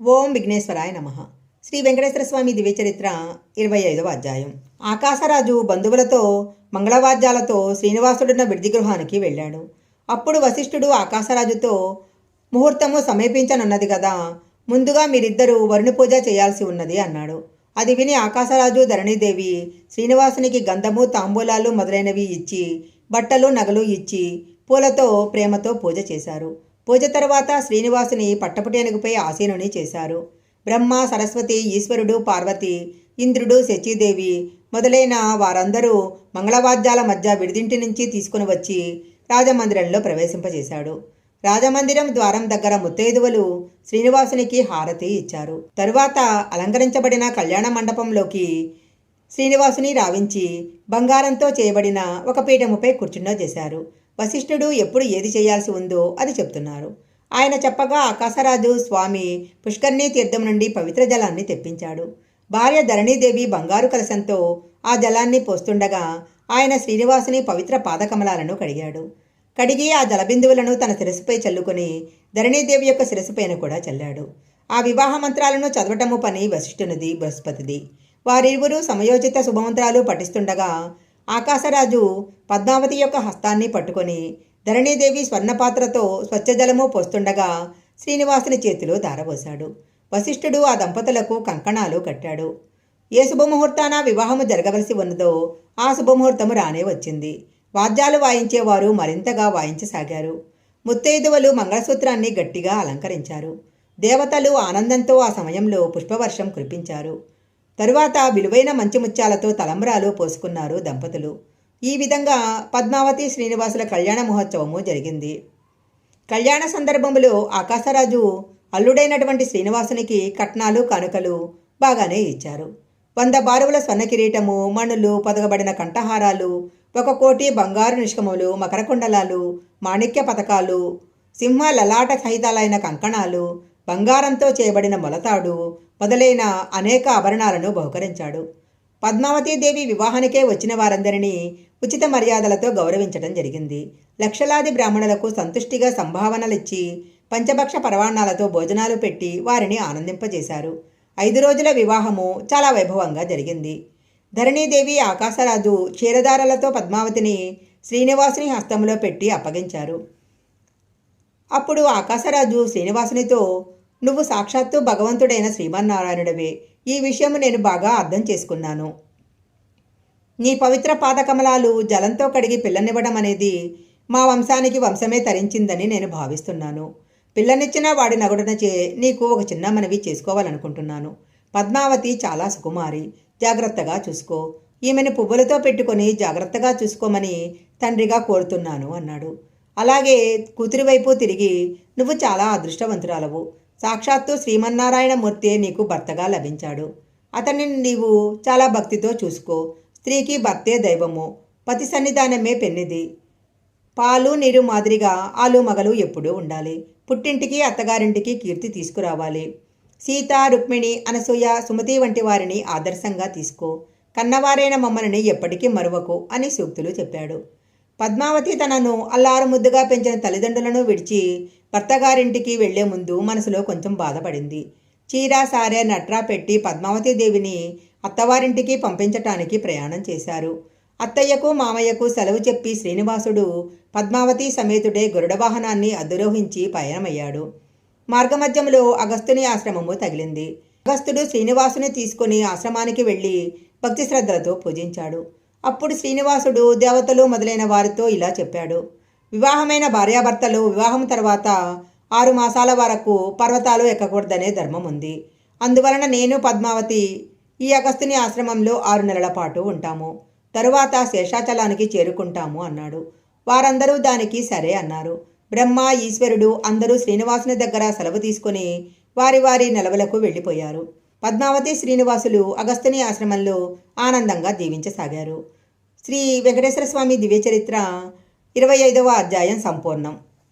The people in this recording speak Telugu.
ఓం విఘ్నేశ్వరాయ నమ. శ్రీ వెంకటేశ్వర స్వామి దివ్యచరిత్ర ఇరవై ఐదవ అధ్యాయం. ఆకాశరాజు బంధువులతో మంగళవాద్యాలతో శ్రీనివాసుడున్న విడిది గృహానికి వెళ్ళాడు. అప్పుడు వశిష్ఠుడు ఆకాశరాజుతో ముహూర్తము సమీపించనున్నది కదా ముందుగా మీరిద్దరూ వరుణ పూజ చేయాల్సి ఉన్నది అన్నాడు. అది విని ఆకాశరాజు ధరణీదేవి శ్రీనివాసునికి గంధము తాంబూలాలు మొదలైనవి ఇచ్చి బట్టలు నగలు ఇచ్చి పూలతో ప్రేమతో పూజ చేశారు. పూజ తర్వాత శ్రీనివాసుని పట్టపుటేనుగుపై ఆసీనుని చేశారు. బ్రహ్మ సరస్వతి ఈశ్వరుడు పార్వతి ఇంద్రుడు శచీదేవి మొదలైన వారందరూ మంగళవాద్యాల మధ్య విడిదింటి నుంచి తీసుకుని వచ్చి రాజమందిరంలో ప్రవేశింపజేశాడు. రాజమందిరం ద్వారం దగ్గర ముత్తైదువలు శ్రీనివాసునికి హారతి ఇచ్చారు. తరువాత అలంకరించబడిన కళ్యాణ మండపంలోకి శ్రీనివాసుని రావించి బంగారంతో చేయబడిన ఒక పీఠముపై కూర్చుండ చేశారు వశిష్ఠుడు ఎప్పుడు ఏది చేయాల్సి ఉందో అది చెప్తున్నారు. ఆయన చెప్పగా ఆకాశరాజు స్వామి పుష్కర్ణీ తీర్థం నుండి పవిత్ర జలాన్ని తెప్పించాడు. భార్య ధరణీదేవి బంగారు కలశంతో ఆ జలాన్ని పోస్తుండగా ఆయన శ్రీనివాసుని పవిత్ర పాదకమలాలను కడిగాడు. కడిగి ఆ జలబిందువులను తన శిరస్సుపై చల్లుకొని ధరణీదేవి యొక్క శిరస్సుపైన కూడా చల్లాడు. ఆ వివాహ మంత్రాలను చదవటము పని వశిష్ఠునిది బృహస్పతిది. వారిరువురు సమయోచిత శుభమంత్రాలు పఠిస్తుండగా ఆకాశరాజు పద్మావతి యొక్క హస్తాన్ని పట్టుకొని ధరణీదేవి స్వర్ణపాత్రతో స్వచ్ఛజలము పోస్తుండగా శ్రీనివాసుని చేతిలో దారబోశాడు. వశిష్ఠుడు ఆ దంపతులకు కంకణాలు కట్టాడు. ఏ శుభముహూర్తాన వివాహము జరగవలసి ఉన్నదో ఆ శుభముహూర్తము రానే వచ్చింది. వాద్యాలు వాయించేవారు మరింతగా వాయించసాగారు. ముత్తైదువలు మంగళసూత్రాన్ని గట్టిగా అలంకరించారు. దేవతలు ఆనందంతో ఆ సమయంలో పుష్పవర్షం కురిపించారు. తరువాత విలువైన మంచి ముత్యాలతో తలంబ్రాలు పోసుకున్నారు దంపతులు. ఈ విధంగా పద్మావతి శ్రీనివాసుల కళ్యాణ మహోత్సవము జరిగింది. కళ్యాణ సందర్భంలో ఆకాశరాజు అల్లుడైనటువంటి శ్రీనివాసునికి కట్నాలు కానుకలు బాగానే ఇచ్చారు. వంద బారువుల స్వర్ణ కిరీటము మణులు పొదగబడిన కంఠహారాలు ఒక కోటి బంగారు నిష్కములు మకరకుండలాలు మాణిక్య పథకాలు సింహ లలాట సహితాలైన కంకణాలు బంగారంతో చేయబడిన మొలతాడు మొదలైన అనేక ఆభరణాలను బహుకరించాడు. పద్మావతీదేవి వివాహానికే వచ్చిన వారందరినీ ఉచిత మర్యాదలతో గౌరవించడం జరిగింది. లక్షలాది బ్రాహ్మణులకు సంతుష్టిగా సంభావనలిచ్చి పంచభక్ష పరవాణాలతో భోజనాలు పెట్టి వారిని ఆనందింపజేశారు. ఐదు రోజుల వివాహము చాలా వైభవంగా జరిగింది. ధరణీదేవి ఆకాశరాజు క్షీరదారలతో పద్మావతిని శ్రీనివాసుని హస్తంలో పెట్టి అప్పగించారు. అప్పుడు ఆకాశరాజు శ్రీనివాసునితో నువ్వు సాక్షాత్తు భగవంతుడైన శ్రీమన్నారాయణుడవే. ఈ విషయం నేను బాగా అర్థం చేసుకున్నాను. నీ పవిత్ర పాదకమలాలు జలంతో కడిగి పిల్లనివ్వడం అనేది మా వంశానికి వంశమే తరించిందని నేను భావిస్తున్నాను. పిల్లనిచ్చిన వాడి నగుడనచే నీకు ఒక చిన్న మనవి చేసుకోవాలనుకుంటున్నాను. పద్మావతి చాలా సుకుమారి. జాగ్రత్తగా చూసుకో. ఈమెను పువ్వులతో పెట్టుకొని జాగ్రత్తగా చూసుకోమని తండ్రిగా కోరుతున్నాను అన్నాడు. అలాగే కూతురి వైపు తిరిగి నువ్వు చాలా అదృష్టవంతురాలవు. సాక్షాత్తు శ్రీమన్నారాయణమూర్తే నీకు భర్తగా లభించాడు. అతన్ని నీవు చాలా భక్తితో చూసుకో. స్త్రీకి భర్తే దైవము. పతి సన్నిధానమే పెన్నిది. పాలు నీరు మాదిరిగా ఆలు మగలు ఎప్పుడూ ఉండాలి. పుట్టింటికి అత్తగారింటికి కీర్తి తీసుకురావాలి. సీత రుక్మిణి అనసూయ సుమతి వంటి వారిని ఆదర్శంగా తీసుకో. కన్నవారైన మమ్మల్ని ఎప్పటికీ మరువకు అని సూక్తులు చెప్పాడు. పద్మావతి తనను అల్లారు ముద్దుగా పెంచిన తల్లిదండ్రులను విడిచి భర్తగారింటికి వెళ్ళే ముందు మనసులో కొంచెం బాధపడింది. చీర సారే నట్రా పెట్టి పద్మావతి దేవిని అత్తవారింటికి పంపించటానికి ప్రయాణం చేశారు. అత్తయ్యకు మామయ్యకు సెలవు చెప్పి శ్రీనివాసుడు పద్మావతి సమేతుడే గరుడ వాహనాన్ని అధిరోహించి పయనమయ్యాడు. మార్గమధ్యంలో అగస్తుని ఆశ్రమము తగిలింది. అగస్తుడు శ్రీనివాసుని తీసుకుని ఆశ్రమానికి వెళ్ళి భక్తి శ్రద్ధలతో పూజించాడు. అప్పుడు శ్రీనివాసుడు దేవతలు మొదలైన వారితో ఇలా చెప్పాడు. వివాహమైన భార్యాభర్తలు వివాహం తర్వాత ఆరు మాసాల వరకు పర్వతాలు ఎక్కకూడదనే ధర్మం ఉంది. అందువలన నేను పద్మావతి ఈ అగస్తుని ఆశ్రమంలో ఆరు నెలల పాటు ఉంటాము. తరువాత శేషాచలానికి చేరుకుంటాము అన్నాడు. వారందరూ దానికి సరే అన్నారు. బ్రహ్మ ఈశ్వరుడు అందరూ శ్రీనివాసుని దగ్గర సెలవు తీసుకుని వారి వారి నెలవులకు వెళ్ళిపోయారు. పద్మావతి శ్రీనివాసులు అగస్తుని ఆశ్రమంలో ఆనందంగా దీవించసాగారు శ్రీ వెంకటేశ్వర స్వామి దివ్యచరిత్ర ఇరవై ఐదవ అధ్యాయం సంపూర్ణం.